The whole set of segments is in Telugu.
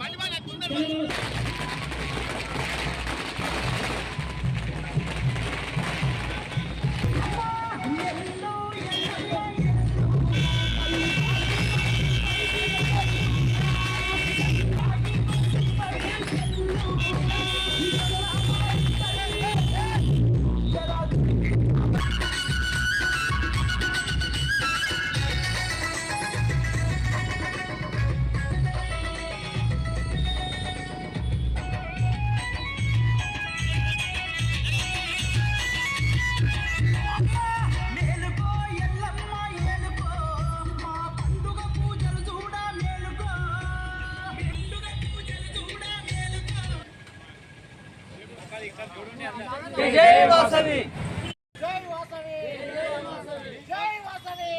బండి జై వాసవి. జై వాసవి జై వాసవి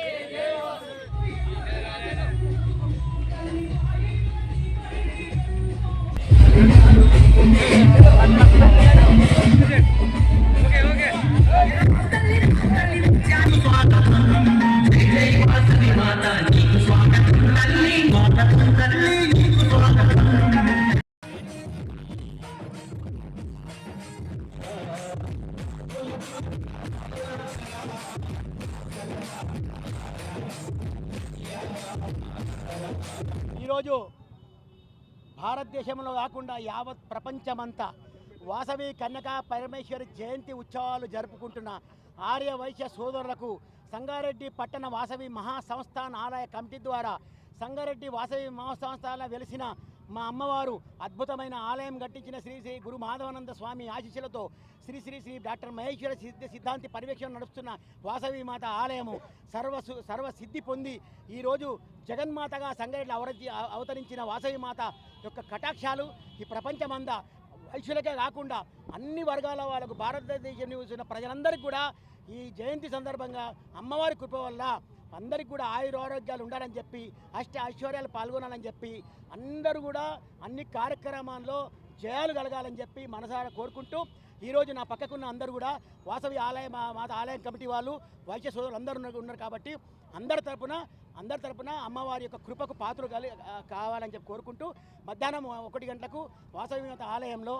ఈరోజు భారతదేశంలో కాకుండా యావత్ ప్రపంచమంతా వాసవి కన్యకా పరమేశ్వరి జయంతి ఉత్సవాలు జరుపుకుంటున్న ఆర్య వైశ్య సోదరులకు సంగారెడ్డి పట్టణ వాసవి మహాసంస్థాన ఆలయ కమిటీ ద్వారా సంగారెడ్డి వాసవి మహాసంస్థాన వెలిసిన మా అమ్మవారు అద్భుతమైన ఆలయం కట్టించిన శ్రీ శ్రీ గురు మాధవానంద స్వామి ఆశీస్సులతో శ్రీ శ్రీ శ్రీ డాక్టర్ మహేశ్వర సిద్ధ సిద్ధాంతి పర్యవేక్షణ నడుస్తున్న వాసవి మాత ఆలయము సర్వ సర్వ సిద్ధి పొంది ఈరోజు జగన్మాతగా సంగారెడ్డిలో అవరచి అవతరించిన వాసవి మాత యొక్క కటాక్షాలు ఈ ప్రపంచమంతా వైశ్యులకే కాకుండా అన్ని వర్గాల వాళ్ళకు భారతదేశం నివసిస్తున్న ప్రజలందరికీ కూడా ఈ జయంతి సందర్భంగా అమ్మవారి కృప వల్ల అందరికి కూడా ఆయురారోగ్యాలు ఉండాలని చెప్పి అష్ట ఐశ్వర్యాలు పాల్గొనాలని చెప్పి అందరూ కూడా అన్ని కార్యక్రమాల్లో జయాలు కలగాలని చెప్పి మనసారా కోరుకుంటూ ఈరోజు నా పక్కకున్న అందరూ కూడా వాసవి ఆలయ మా- మాత ఆలయం కమిటీ వాళ్ళు వైశ్య సోదరులు అందరూ ఉన్నారు కాబట్టి అందరి తరపున అందరి తరపున అమ్మవారి యొక్క కృపకు పాత్రలు కావాలని చెప్పి కోరుకుంటూ మధ్యాహ్నం ఒకటి గంటలకు వాసవి మాత ఆలయంలో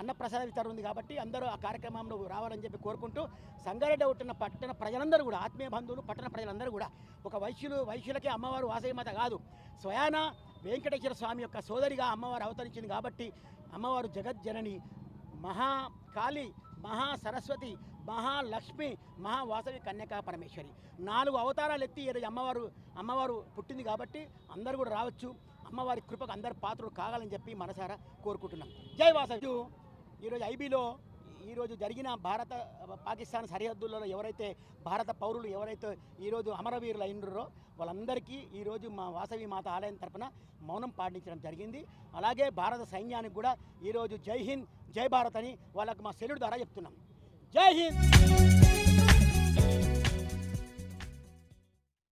అన్నప్రసాద వితరణ ఉంది కాబట్టి అందరూ ఆ కార్యక్రమంలో రావాలని చెప్పి కోరుకుంటూ సంగారెడ్డి ఉంటున్న పట్టణ ప్రజలందరూ కూడా ఆత్మీయ బంధువులు పట్టణ ప్రజలందరూ కూడా ఒక వైశ్యులు వైశ్యులకే అమ్మవారు వాసవిమాత కాదు స్వయాన వెంకటేశ్వర స్వామి యొక్క సోదరిగా అమ్మవారు అవతరించింది కాబట్టి అమ్మవారు జగజ్జనని మహాకాళి మహా సరస్వతి మహాలక్ష్మి మహావాసవి కన్యకా పరమేశ్వరి. నాలుగు అవతారాలు ఎత్తి ఈరోజు అమ్మవారు అమ్మవారు పుట్టింది కాబట్టి అందరూ కూడా రావచ్చు. అమ్మవారి కృపకు అందరు పాత్రలు కావాలని చెప్పి మనసారా కోరుకుంటున్నాం. జై వాసవి ఈరోజు ఐబీలో ఈరోజు జరిగిన భారత పాకిస్తాన్ సరిహద్దులలో ఎవరైతే భారత పౌరులు ఎవరైతే ఈరోజు అమరవీరులు అయినరో వాళ్ళందరికీ ఈరోజు మా వాసవి మాత ఆలయం తరపున మౌనం పాటించడం జరిగింది. అలాగే భారత సైన్యానికి కూడా ఈరోజు జై హింద్ జై భారత్ అని వాళ్ళకు మా సెల్యూట్ ద్వారా చెప్తున్నాం. జై హింద్!